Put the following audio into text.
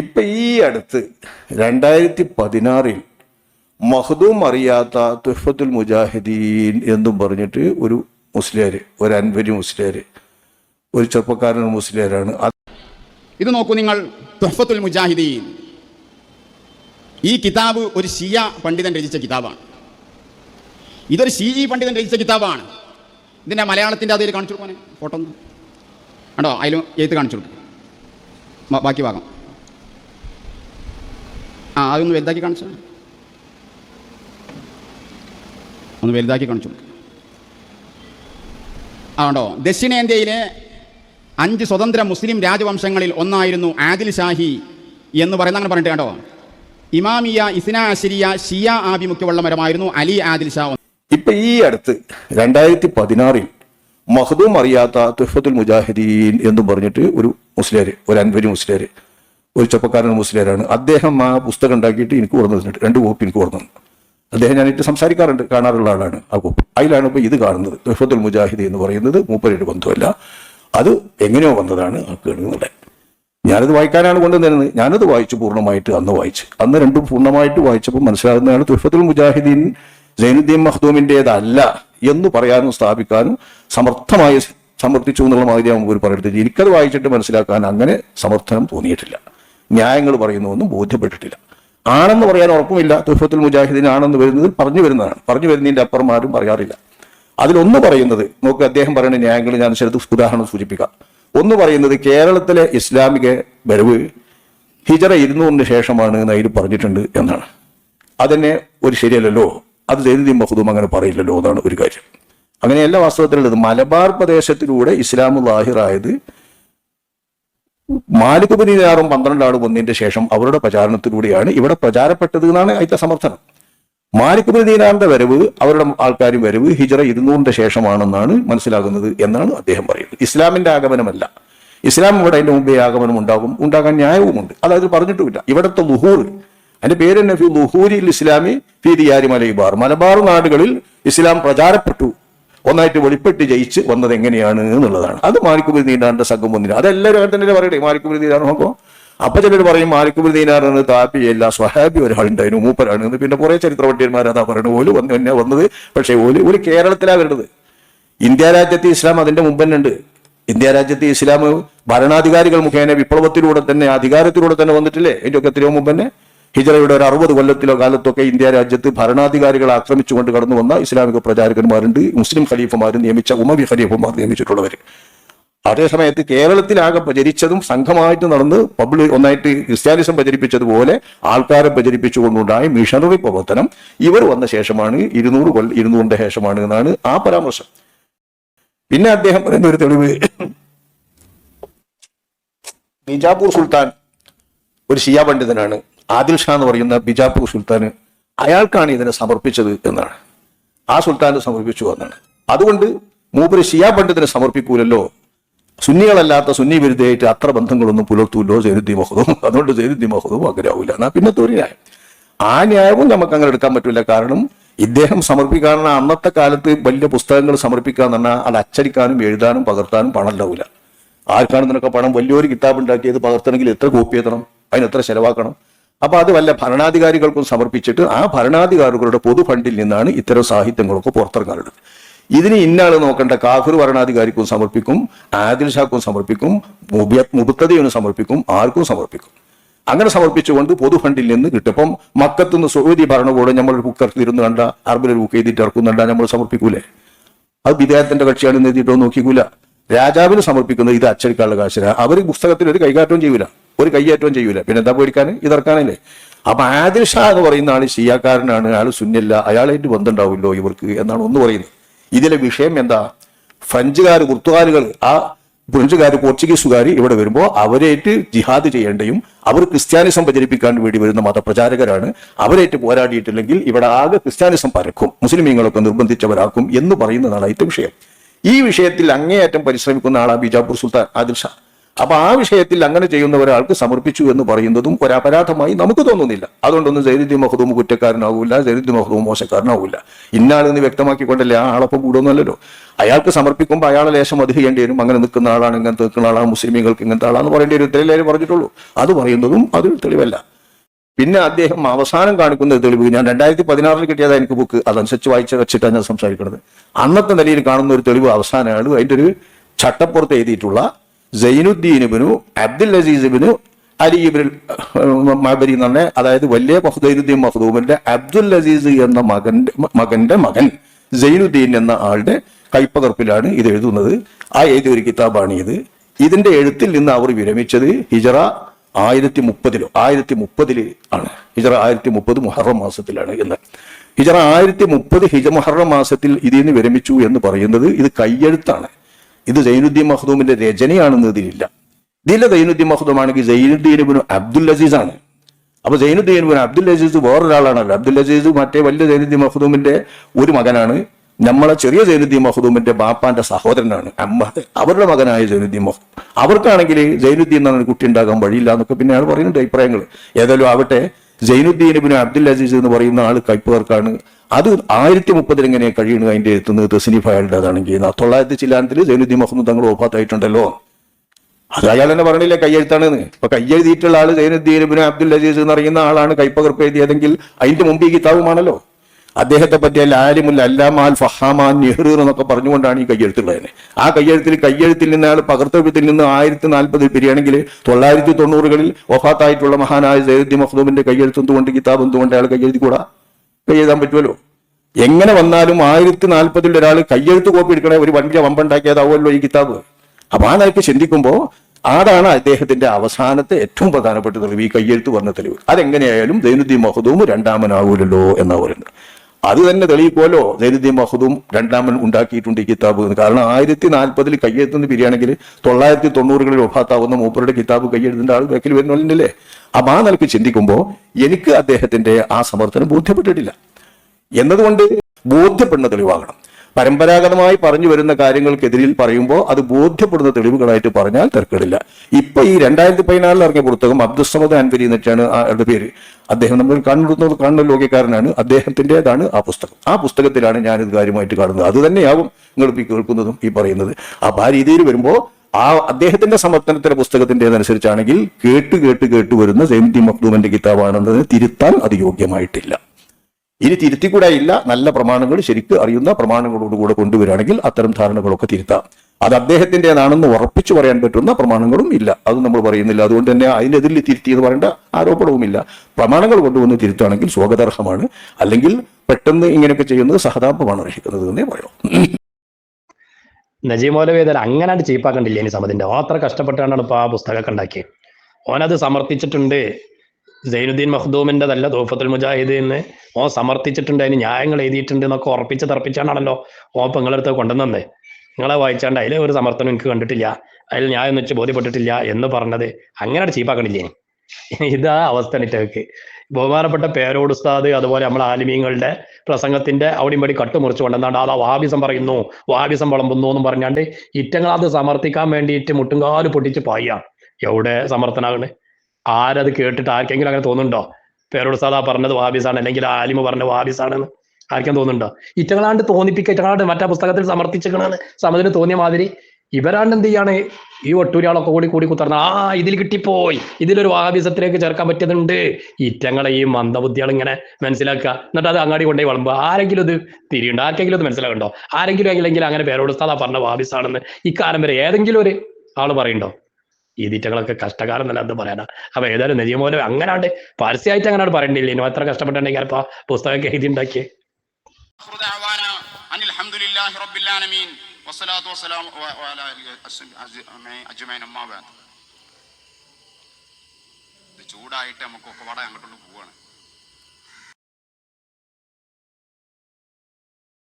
ഇപ്പൊ ഈ അടുത്ത് രണ്ടായിരത്തി പതിനാറിൽ മഹദൂം അറിയാത്ത തുഫത്തുൽ മുജാഹിദീൻ എന്നും പറഞ്ഞിട്ട് ഒരു മുസ്ലിയാർ ഒരു അൻവരി മുസ്ലിയാർ ഒരു ചെറുപ്പക്കാരൻ മുസ്ലിയാരാണ്. ഇത് നോക്കൂ നിങ്ങൾ തുഹഫത്തുൽ മുജാഹിദീൻ. ഈ കിതാബ് ഒരു ഷിയ പണ്ഡിതൻ രചിച്ച കിതാബാണ്. ഇതൊരു ഷീ പണ്ഡിതൻ രചിച്ച കിതാബാണ്. ഇതിന്റെ മലയാളത്തിന്റെ അതിൽ കാണിച്ചു കൊടുക്കാനെ ഫോട്ടോ ഒന്ന്. കണ്ടോ? അതിൽ എഴുത്ത് കാണിച്ചു കൊടുക്കും. ബാക്കി ഭാഗം. ആ അതൊന്ന് വലുതാക്കി കാണിച്ചു. ഒന്ന് വലുതാക്കി കാണിച്ചു ആണോ ദക്ഷിണേന്ത്യയിലെ അഞ്ച് സ്വതന്ത്ര മുസ്ലിം രാജവംശങ്ങളിൽ ഒന്നായിരുന്നു ആദിൽ ഷാഹി എന്ന് പറയുന്ന അങ്ങനെ പറഞ്ഞിട്ട് കേട്ടോ ഇമാമിയ ഇസ്നാ അശരിയ ഷിയ ആഭിമുഖ്യമുള്ള മരമായിരുന്നു അലി ആദിൽ ഷാ ഇപ്പൊ ഈ അടുത്ത് രണ്ടായിരത്തി പതിനാറിൽ മഹദൂം അറിയാത്ത തുഫത്തുൽ മുജാഹിദീൻ എന്ന് പറഞ്ഞിട്ട് ഒരു മുസ്ലിയാർ ഒരു അൻവരി മുസ്ലിയാർ ഒരു ചെപ്പക്കാരൻ മുസ്ലിയാരാണ്. അദ്ദേഹം ആ പുസ്തകം ഉണ്ടാക്കിയിട്ട് എനിക്ക് ഓർമ്മ തന്നിട്ട് രണ്ട് കോപ്പി എനിക്ക് ഓർമ്മ തന്നു അദ്ദേഹം ഞാനിട്ട് സംസാരിക്കാറുണ്ട് കാണാറുള്ള ആളാണ് ആ കോപ്പി അതിലാണ് ഇപ്പോൾ ഇത് കാണുന്നത്. തുഫത്തുൽ മുജാഹിദ് എന്ന് പറയുന്നത് മൂപ്പരുടെ ബന്ധമല്ല അത് എങ്ങനെയോ വന്നതാണ് ആ കേൾക്കുന്നത് ഞാനത് വായിക്കാനാണ് കൊണ്ടുവന്നിരുന്നത്. ഞാനത് വായിച്ചു പൂർണമായിട്ട് അന്ന് വായിച്ചു. അന്ന് രണ്ടും പൂർണമായിട്ട് വായിച്ചപ്പോൾ മനസ്സിലാകുന്നതാണ് തുഫത്തുൽ മുജാഹിദ്ദീൻ സൈനുദ്ദീൻ മഖ്ദൂമിന്റെതല്ല എന്ന് പറയാനും സ്ഥാപിക്കാനും സമർത്ഥമായി സമർത്ഥിച്ചു എന്നുള്ള മാതിരി ഒരു പറയുന്നത് എനിക്കത് വായിച്ചിട്ട് മനസ്സിലാക്കാൻ അങ്ങനെ സമർത്ഥനം തോന്നിയിട്ടില്ല. ന്യായങ്ങൾ പറയുന്നുവെന്നും ബോധ്യപ്പെട്ടിട്ടില്ല. ആണെന്ന് പറയാൻ ഉറപ്പുമില്ല. തുഫത്തുൽ മുജാഹിദീൻ ആണെന്ന് വരുന്നത് പറഞ്ഞു വരുന്നതാണ്. പറഞ്ഞു വരുന്നതിന്റെ അപ്പുറം ആരും പറയാറില്ല. അതിലൊന്ന് പറയുന്നത് നോക്ക് അദ്ദേഹം പറയുന്ന ന്യായങ്ങൾ ഞാൻ ചിലത് ഉദാഹരണം സൂചിപ്പിക്കാം. ഒന്ന് പറയുന്നത് കേരളത്തിലെ ഇസ്ലാമിക വരവ് ഹിജറ ഇരുന്നൂറിന് ശേഷമാണ് എന്ന് അതിൽ പറഞ്ഞിട്ടുണ്ട് എന്നാണ്. അതന്നെ ഒരു ശരിയല്ലല്ലോ? അത് ജൈനുദ്ദീൻ മഹദൂം അങ്ങനെ പറയില്ലല്ലോ എന്നാണ് ഒരു കാര്യം. അങ്ങനെയല്ല വാസ്തവത്തിലുള്ളത്. മലബാർ പ്രദേശത്തിലൂടെ ഇസ്ലാം ലാഹിറായത് മാലിക് പരിനാറും പന്ത്രണ്ട് ആട് ഒന്നിന്റെ ശേഷം അവരുടെ പ്രചാരണത്തിലൂടെയാണ് ഇവിടെ പ്രചാരപ്പെട്ടത് എന്നാണ് അതിന്റെ സമർത്ഥനം. മാലിക് ബനീനാറിന്റെ വരവ് അവരുടെ ആൾക്കാരും വരവ് ഹിജറ ഇരുന്നൂറിന്റെ ശേഷമാണെന്നാണ് മനസ്സിലാകുന്നത് എന്നാണ് അദ്ദേഹം പറയുന്നത്. ഇസ്ലാമിന്റെ ആഗമനമല്ല. ഇസ്ലാം ഇവിടെ അതിന്റെ മുമ്പേ ആഗമനം ഉണ്ടാകും ഉണ്ടാകാൻ ന്യായവുമുണ്ട്. അത് അതിൽ പറഞ്ഞിട്ടുമില്ല. ഇവിടുത്തെ ലുഹൂർ അതിന്റെ പേര് തന്നെ ലുഹൂരി ഇസ്ലാമി ഫി ദിയാരി മലബാർ. മലബാർ നാടുകളിൽ ഇസ്ലാം പ്രചാരപ്പെട്ടു. ഒന്നായിട്ട് വെളിപ്പെട്ട് ജയിച്ച് വന്നത് എങ്ങനെയാണ് എന്നുള്ളതാണ്. അത് മാലിക്കുബിൽ ദീനാറിന്റെ സംഘം ഒന്നിന്. അതെല്ലാവരും അങ്ങനെ തന്നെ പറയട്ടെ മാലിക്കുബിൽ ദീനാർ നോക്കോ. അപ്പൊ ചിലർ പറയും മാലിക്കുബിൽ ദീനാർ എന്ന് താപ്പിയല്ല സ്വഹാബി ഒരാളുണ്ടായിരുന്നു മൂപ്പരാണ് എന്ന്. പിന്നെ കുറെ ചരിത്രപണ്ഡിതന്മാർ അതാ പറയുന്നത് ഓൽ വന്ന് തന്നെ വന്നത് പക്ഷേ ഓൽ ഒരു കേരളത്തിലാ വരുന്നത് ഇന്ത്യ രാജ്യത്തെ ഇസ്ലാം അതിന്റെ മുമ്പ് തന്നെ ഉണ്ട്. ഇന്ത്യ രാജ്യത്തെ ഇസ്ലാം ഭരണാധികാരികൾ മുഖേന വിപ്ലവത്തിലൂടെ തന്നെ അധികാരത്തിലൂടെ തന്നെ വന്നിട്ടില്ലേ? ഏറ്റവും എത്രയോ മുമ്പ് തന്നെ. ഹിജറയുടെ ഒരു അറുപത് കൊല്ലത്തിലോ കാലത്തൊക്കെ ഇന്ത്യ രാജ്യത്ത് ഭരണാധികാരികളെ ആക്രമിച്ചുകൊണ്ട് കടന്നു വന്ന ഇസ്ലാമിക പ്രചാരകന്മാരുണ്ട്. മുസ്ലിം ഖലീഫുമാർ നിയമിച്ച ഉമവി ഖലീഫുമാർ നിയമിച്ചിട്ടുള്ളവർ അതേസമയത്ത് കേരളത്തിലാകെ പ്രചരിച്ചതും സംഘമായിട്ട് നടന്ന് പബ്ലിക് ഒന്നായിട്ട് ക്രിസ്ത്യാനിസം പ്രചരിപ്പിച്ചതുപോലെ ആൾക്കാരെ പ്രചരിപ്പിച്ചുകൊണ്ടുണ്ടായ മിഷണറി പ്രവർത്തനം ഇവർ വന്ന ശേഷമാണ് ഇരുന്നൂറ് കൊല്ല ഇരുന്നൂറിന്റെ ശേഷമാണ് എന്നാണ് ആ പരാമർശം. പിന്നെ അദ്ദേഹം പറയുന്ന ഒരു തെളിവ്. നിജാപൂർ സുൽത്താൻ ഒരു ഷിയ പണ്ഡിതനാണ്. ആദിൽ ഷാ എന്ന് പറയുന്ന ബിജാപൂർ സുൽത്താന് അയാൾക്കാണ് ഇതിനെ സമർപ്പിച്ചത് എന്നാണ്. ആ സുൽത്താന് സമർപ്പിച്ചു എന്നാണ്. അതുകൊണ്ട് മൂപ്പര് ഷിയാ പണ്ഡിതനെ സമർപ്പിക്കൂലല്ലോ. സുന്നികളല്ലാത്ത സുന്നി വിരുദ്ധയായിട്ട് അത്ര ബന്ധങ്ങളൊന്നും പുലർത്തൂല്ലോ സൈനുദ്ദീൻ മഹദൂം. അതുകൊണ്ട് സൈനുദ്ദീൻ മഹദൂം ആഗ്രഹമില്ല എന്നാ പിന്നെ ഒരു ന്യായം. ആ ന്യായവും നമുക്ക് അങ്ങനെ എടുക്കാൻ പറ്റില്ല. കാരണം ഇദ്ദേഹം സമർപ്പിക്കാനുള്ള അന്നത്തെ കാലത്ത് വലിയ പുസ്തകങ്ങൾ സമർപ്പിക്കുക എന്ന് പറഞ്ഞാൽ അത് അച്ചടിക്കാനും എഴുതാനും പകർത്താനും പണം ഉണ്ടാവില്ല ആർക്കാണ് നിനക്ക് പണം? വലിയൊരു കിതാബ് ഉണ്ടാക്കിയത് പകർത്തണമെങ്കിൽ എത്ര കോപ്പി എത്തണം? അതിന് എത്ര ചെലവാക്കണം? അപ്പൊ അത് വല്ല ഭരണാധികാരികൾക്കും സമർപ്പിച്ചിട്ട് ആ ഭരണാധികാരികളുടെ പൊതു ഫണ്ടിൽ നിന്നാണ് ഇത്തരം സാഹിത്യങ്ങളൊക്കെ പുറത്തിറങ്ങാറുള്ളത്. ഇതിന് ഇന്നാൾ നോക്കേണ്ട കാഫിർ ഭരണാധികാരിക്കും സമർപ്പിക്കും ആദിൽ ഷാക്കും സമർപ്പിക്കും മുബുത്തതയും സമർപ്പിക്കും ആർക്കും സമർപ്പിക്കും. അങ്ങനെ സമർപ്പിച്ചുകൊണ്ട് പൊതു ഫണ്ടിൽ നിന്ന് കിട്ടും ഇപ്പം മക്കത്തുനിന്ന് സൗദി ഭരണകൂടം നമ്മൾ ബുക്ക് കണ്ട അറബിൽ ബുക്ക് ചെയ്തിട്ട് ഇറക്കുന്നുണ്ട നമ്മൾ സമർപ്പിക്കൂലേ? അത് വിദേഹത്തിന്റെ കക്ഷിയാണ് എഴുതിയിട്ടോ നോക്കിക്കൂല. രാജാവിന് സമർപ്പിക്കുന്നത് ഇത് അച്ചടിക്കാനുള്ള കാശിന അവർ പുസ്തകത്തിൽ ഒരു കൈകാറ്റവും ചെയ്യൂല. ഒരു കയ്യേറ്റവും ചെയ്യൂല. പിന്നെ എന്താ പേടിക്കാൻ ഇതിറക്കാനല്ലേ അപ്പൊ ആദിൽ ഷാ എന്ന് പറയുന്ന ആൾ ഷിയാക്കാരനാണ്. അയാൾ സുന്നില്ല അയാളായിട്ട് ബന്ധമുണ്ടാവില്ലോ ഇവർക്ക് എന്നാണ് ഒന്ന് പറയുന്നത്. ഇതിലെ വിഷയം എന്താ? ഫ്രഞ്ചുകാർ കുർത്തുകാരുകൾ ആ ഫ്രഞ്ചുകാർ പോർച്ചുഗീസുകാർ ഇവിടെ വരുമ്പോൾ അവരേറ്റ് ജിഹാദ് ചെയ്യേണ്ടയും അവർ ക്രിസ്ത്യാനിസം പ്രചരിപ്പിക്കാൻ വേണ്ടി വരുന്ന മതപ്രചാരകരാണ്. അവരേറ്റ് പോരാടിയിട്ടില്ലെങ്കിൽ ഇവിടെ ആകെ ക്രിസ്ത്യാനിസം പരക്കും. മുസ്ലിമീങ്ങളൊക്കെ നിർബന്ധിച്ചവരാക്കും എന്ന് പറയുന്നതാണ് അതിന്റെ വിഷയം. ഈ വിഷയത്തിൽ അങ്ങേയറ്റം പരിശ്രമിക്കുന്ന ആളാണ് ബിജാപൂർ സുൽത്താൻ ആദിൽ ഷാ. അപ്പൊ ആ വിഷയത്തിൽ അങ്ങനെ ചെയ്യുന്ന ഒരാൾക്ക് സമർപ്പിച്ചു എന്ന് പറയുന്നതും ഒരു അപരാധമായി നമുക്ക് തോന്നുന്നില്ല. അതുകൊണ്ടൊന്നും സൈനുദ്ദീൻ മഹദൂം കുറ്റക്കാരനാവില്ല സൈനുദ്ദീൻ മഹദൂം മോശക്കാരനാവില്ല ഇന്നാളെന്ന് വ്യക്തമാക്കിക്കൊണ്ടല്ലേ ആ ആളൊപ്പം കൂടുന്നല്ലോ അയാൾക്ക് സമർപ്പിക്കുമ്പോൾ അയാളെ ലേശം അത് ചെയ്യേണ്ടി വരും. അങ്ങനെ നിൽക്കുന്ന ആളാണ് ഇങ്ങനത്തെ നിൽക്കുന്ന ആളാണ് മുസ്ലിമീങ്ങൾക്ക് ഇങ്ങനത്തെ ആളാന്ന് പറയേണ്ടി വരും. ഇത്രയല്ലേ പറഞ്ഞിട്ടുള്ളൂ. അത് പറയുന്നതും അതൊരു തെളിവല്ല. പിന്നെ അദ്ദേഹം അവസാനം കാണിക്കുന്ന തെളിവ് ഞാൻ രണ്ടായിരത്തി പതിനാറിൽ കിട്ടിയതാ എനിക്ക് ബുക്ക് അതനുസരിച്ച് വായിച്ച വെച്ചിട്ടാണ് ഞാൻ സംസാരിക്കുന്നത്. അന്നത്തെ നിലയിൽ കാണുന്ന ഒരു തെളിവ് അവസാനമാണ്. അതിന്റെ ഒരു ചട്ടപ്പുറത്ത് എഴുതിയിട്ടുള്ള സൈനുദ്ദീനുബിനു അബ്ദുൽ അസീസിബിനു അലി ഇബിൻ മാബരി എന്ന് അതായത് വലിയ മഹ്ദൈനുദ്ദീൻ മഹ്ദൂമിന്റെ അബ്ദുൽ അസീസ് എന്ന മകന്റെ മകന്റെ മകൻ സൈനുദ്ദീൻ എന്ന ആളുടെ കൈപ്പകർപ്പിലാണ് ഇത് എഴുതുന്നത്. ആ എഴുതിയ ഒരു കിതാബാണ് ഇത് ഇതിന്റെ എഴുത്തിൽ നിന്ന് അവർ വിരമിച്ചത് ഹിജറ ആയിരത്തി മുപ്പതിലോ ആയിരത്തി മുപ്പതിൽ ആണ്. ഹിജറ ആയിരത്തി മുപ്പത് മുഹറം മാസത്തിലാണ് എന്ന്. ഹിജറ ആയിരത്തി മുപ്പത് ഹിജ മുഹറം മാസത്തിൽ ഇതിൽ നിന്ന് വിരമിച്ചു എന്ന് പറയുന്നത് ഇത് കയ്യെഴുത്താണ് ഇത് സൈനുദ്ദീൻ മഹ്ദൂമിന്റെ രചനയാണെന്ന് ഇതിലില്ല. ഇതിലെ സൈനുദ്ദീൻ മഹ്ദൂം ആണെങ്കിൽ സൈനുദ്ദീൻ ഇബ്നു അബ്ദുൽ അസീസ് ആണ്. അപ്പൊ സൈനുദ്ദീൻ ഇബ്നു അബ്ദുൽ അസീസ് വേറൊരാളാണല്ലോ. അബ്ദുൽ അസീസ് മറ്റേ വലിയ സൈനുദ്ദീൻ മഹ്ദൂമിന്റെ ഒരു മകനാണ്. നമ്മളെ ചെറിയ സൈനുദ്ദീൻ മഹ്ദൂമിന്റെ ബാപ്പാന്റെ സഹോദരനാണ്. അമ്മ അവരുടെ മകനായ സൈനുദ്ദീൻ മഹ്ദൂം. അവർക്കാണെങ്കിൽ സൈനുദ്ദീൻ പറഞ്ഞ കുട്ടി ഉണ്ടാകാൻ വഴിയില്ല എന്നൊക്കെ പിന്നെയാണ് പറയുന്നുണ്ട് അഭിപ്രായങ്ങൾ ഏതായാലും ആവട്ടെ സൈനുദ്ദീൻ ഇബ്നു അബ്ദുൽ അസീസ് എന്ന് പറയുന്ന ആൾ കൈപ്പുകാർക്കാണ് അത് ആയിരത്തി മുപ്പതിൽ എങ്ങനെ കഴിയുന്നത് അതിന്റെ എത്തുന്നത് തസ്നീഫ് അയാളുടെ അതാണെങ്കിൽ? തൊള്ളായിരത്തി ചില്ലാനത്തിൽ ജൈനുദ്ദീൻ മഹ്മൂദ് തങ്ങൾ ഓഫാത്തായിട്ടുണ്ടല്ലോ അത് അയാൾ തന്നെ പറഞ്ഞില്ലേ കയ്യെഴുത്താണെന്ന്? ഇപ്പൊ കയ്യെഴുതിയിട്ടുള്ള ആൾ സൈനുദ്ദീൻ ഇബ്നു അബ്ദുൽ അസീസ് എന്ന് അറിയുന്ന ആളാണ് കൈപ്പകർപ്പ് എഴുതിയതെങ്കിൽ അതിന്റെ മുമ്പ് ഈ കിതാബുമാണല്ലോ. അദ്ദേഹത്തെ പറ്റിയ ലാലിമുൽ അല്ലാമാൽ ഫഹാമാൻ നെഹ്റു എന്നൊക്കെ പറഞ്ഞുകൊണ്ടാണ് ഈ കയ്യെഴുത്തുള്ളത് ആ കയ്യെഴുത്തിൽ കയ്യെഴുത്തിൽ നിന്ന് അയാൾ പകർത്തവ്യത്തിൽ നിന്ന് ആയിരത്തി നാൽപ്പതിൽ പിരിയാണെങ്കിൽ തൊള്ളായിരത്തി തൊണ്ണൂറുകളിൽ ഒഫാത്തായിട്ടുള്ള മഹാനായ സൈനുദ്ദീൻ മഹ്ദൂമിന്റെ കയ്യെഴുത്ത് എന്തുകൊണ്ട് കിതാബ് എന്തുകൊണ്ട് അയാൾ കയ്യെഴുതിക്കൂടാ? കയ്യെഴുതാൻ പറ്റുമല്ലോ? എങ്ങനെ വന്നാലും ആയിരത്തി നാൽപ്പതിൽ ഒരാൾ കയ്യെഴുത്ത് കോപ്പി എടുക്കണേ ഒരു വലിയ വമ്പുണ്ടാക്കിയതാവുമല്ലോ ഈ കിതാബ്. അപ്പൊ ആ നിലയ്ക്ക് ചിന്തിക്കുമ്പോൾ അതാണ് അദ്ദേഹത്തിന്റെ അവസാനത്തെ ഏറ്റവും പ്രധാനപ്പെട്ട തെളിവ് ഈ കയ്യെഴുത്ത് പറഞ്ഞ തെളിവ്. അതെങ്ങനെയായാലും ദൈനുദ്ദീൻ മഹദൂം രണ്ടാമനാകൂലല്ലോ എന്നാ പറയുന്നത്. അത് തന്നെ തെളിയിക്കുമല്ലോ ദൈനുദ്ദീൻ മഹദൂം രണ്ടാമൻ ഉണ്ടാക്കിയിട്ടുണ്ട് ഈ കിതാബ് കാരണം ആയിരത്തി നാൽപ്പതിൽ കയ്യെഴുത്തുന്ന പിരിയാണെങ്കിൽ തൊള്ളായിരത്തി തൊണ്ണൂറുകളിൽ ഒഫാത്താവുന്ന മൂപ്പരുടെ കിതാബ് കയ്യെഴുതുന്ന ആൾ ബാക്കിൽ വരുന്നില്ലേ അപ്പൊ ആ നിലയ്ക്ക് ചിന്തിക്കുമ്പോൾ എനിക്ക് അദ്ദേഹത്തിന്റെ ആ സമർത്ഥനം ബോധ്യപ്പെട്ടിട്ടില്ല. എന്നതുകൊണ്ട് ബോധ്യപ്പെടുന്ന തെളിവാകണം. പരമ്പരാഗതമായി പറഞ്ഞു വരുന്ന കാര്യങ്ങൾക്കെതിരിൽ പറയുമ്പോൾ അത് ബോധ്യപ്പെടുന്ന തെളിവുകളായിട്ട് പറഞ്ഞാൽ തിരക്കേടില്ല ഇപ്പൊ ഈ രണ്ടായിരത്തി പതിനാലിൽ ഇറങ്ങിയ പുസ്തകം അബ്ദുസമദ് അൻവരി എന്നിട്ടാണ് ആളുടെ പേര്. അദ്ദേഹം നമ്മൾ കണ്ണുടുന്ന കാണുന്ന ലോകക്കാരനാണ്. അദ്ദേഹത്തിന്റെതാണ് ആ പുസ്തകം. ആ പുസ്തകത്തിലാണ് ഞാൻ ഇത് കാര്യമായിട്ട് കാണുന്നത്. അത് തന്നെയാവും നിങ്ങൾ ഇപ്പോൾ കേൾക്കുന്നതും ഈ പറയുന്നത്. അപ്പൊ ആ രീതിയിൽ വരുമ്പോൾ ആ അദ്ദേഹത്തിന്റെ സമർത്ഥനത്തിലെ പുസ്തകത്തിന്റെതനുസരിച്ചാണെങ്കിൽ കേട്ട് കേട്ട് കേട്ട് വരുന്ന സെയിം ടി മഖ്ദൂമിന്റെ കിതാബാണെന്നത് തിരുത്താൻ അത് യോഗ്യമായിട്ടില്ല. ഇനി തിരുത്തിക്കൂടായില്ല നല്ല പ്രമാണങ്ങൾ ശരിക്ക് അറിയുന്ന പ്രമാണങ്ങളോടുകൂടെ കൊണ്ടുവരികയാണെങ്കിൽ അത്തരം ധാരണകളൊക്കെ തിരുത്താം. അത് അദ്ദേഹത്തിന്റെതാണെന്ന് ഉറപ്പിച്ചു പറയാൻ പറ്റുന്ന പ്രമാണങ്ങളും ഇല്ല. അത് നമ്മൾ പറയുന്നില്ല. അതുകൊണ്ട് തന്നെ അതിനെതിരിൽ തിരുത്തി എന്ന് പറയേണ്ട ആരോപണവുമില്ല. പ്രമാണങ്ങൾ കൊണ്ടുവന്ന് തിരുത്തുകയാണെങ്കിൽ സ്വാഗതാർഹമാണ്. അല്ലെങ്കിൽ പെട്ടെന്ന് ഇങ്ങനെയൊക്കെ ചെയ്യുന്നത് സഹതാപമാണ് അർഹിക്കുന്നത് എന്നേ പറയാം. നജീബ് മൗലവി ഏതായാലും അങ്ങനെ ചീപ്പാക്കണ്ടില്ല ഇനി സമതിന്റെ മാത്രം കഷ്ടപ്പെട്ടാണ് ഇപ്പൊ ആ പുസ്തകമൊക്കെ ഉണ്ടാക്കിയത് ഓനത് സമർത്ഥിച്ചിട്ടുണ്ട് സൈനുദ്ദീൻ മഹ്ദൂമിന്റെതല്ല തോഫത്തുൽ മുജാഹിദ് എന്ന് ഓ സമർത്ഥിച്ചിട്ടുണ്ട് അതിന് ന്യായങ്ങൾ എഴുതിയിട്ടുണ്ട് എന്നൊക്കെ ഉറപ്പിച്ച് തറപ്പിച്ചാണല്ലോ ഓ പെങ്ങളെടുത്ത് കൊണ്ടുവന്നേ നിങ്ങളെ വായിച്ചാണ്ട് അതിലെ ഒരു സമർത്ഥനം എനിക്ക് കണ്ടിട്ടില്ല അതിൽ ന്യായം വെച്ച് ബോധ്യപ്പെട്ടിട്ടില്ല എന്ന് പറഞ്ഞത് അങ്ങനെ ചീപ്പാക്കണില്ലേ? ഇതാ അവസ്ഥ നിറ്റക്ക് ബഹുമാനപ്പെട്ട പേരോട് ഉസ്താദ് അതുപോലെ നമ്മൾ ആലിമീങ്ങളുടെ പ്രസംഗത്തിന്റെ അവിടെയും പടി കട്ടുമുറിച്ചു കൊണ്ടുവന്നാണ്ട് അതാ വാബിസം പറയുന്നു വാബിസം വിളമ്പുന്നു എന്ന് പറഞ്ഞാണ്ട് ഇറ്റങ്ങൾ അത് സമർത്ഥിക്കാൻ വേണ്ടിയിട്ട് മുട്ടുംകാൽ പൊട്ടിച്ച് പായ എവിടെ സമർത്ഥനാകണ്? ആരത് കേട്ടിട്ട് ആർക്കെങ്കിലും അങ്ങനെ തോന്നുന്നുണ്ടോ? പേരോട് ആ പറഞ്ഞത് വാബിസാണ് അല്ലെങ്കിൽ ആലിമ പറഞ്ഞ വാബിസാണെന്ന് ആർക്കും തോന്നുന്നുണ്ടോ? ഇറ്റങ്ങളാണ്ട് തോന്നിപ്പിക്കുക ഇറ്റങ്ങളാണ്ട് മറ്റേ പുസ്തകത്തിൽ സമർപ്പിച്ചിരിക്കണമെന്ന് സമതിന് തോന്നിയ മാതിരി ഇവരാണ്ട് എന്ത് ചെയ്യാണ്? ഈ ഒട്ടൂരിയാളൊക്കെ കൂടി കൂടി കുത്തർന്ന ആ ഇതിൽ കിട്ടിപ്പോയി. ഇതിലൊരു വാബിസത്തിലേക്ക് ചേർക്കാൻ പറ്റുന്നുണ്ട് ഇറ്റങ്ങളെ ഈ മന്ദബുദ്ധികൾ ഇങ്ങനെ മനസ്സിലാക്കുക. എന്നിട്ട് അത് അങ്ങാടി കൊണ്ടേ വളമ്പോ ആരെങ്കിലും ഇത് തിരിയുണ്ടോ? ആർക്കെങ്കിലും ഇത് മനസ്സിലാകണ്ടോ ആരെങ്കിലും എങ്കിലെങ്കിലും അങ്ങനെ പേരോട് സ്ഥലം പറഞ്ഞ വാബിസാണെന്ന് ഇക്കാലം വരെ ഏതെങ്കിലും ഒരു ആൾ പറയണ്ടോ ഈ തീറ്റകളൊക്കെ കഷ്ടകാലം എന്നല്ല അത് പറയാനാ. അപ്പൊ ഏതായാലും നെജിമോനെ അങ്ങനാണ്ട് പരസ്യമായിട്ട് അങ്ങനാണ് പറയണ്ടില്ലേ ഇനി അത്ര കഷ്ടപ്പെട്ടുണ്ടെങ്കിൽ അപ്പൊ പുസ്തകമൊക്കെ എഴുതി ഉണ്ടാക്കിയേ? ചൂടായിട്ട് നമുക്ക് ഒക്കെ അങ്ങോട്ടുള്ള പോവാണ്.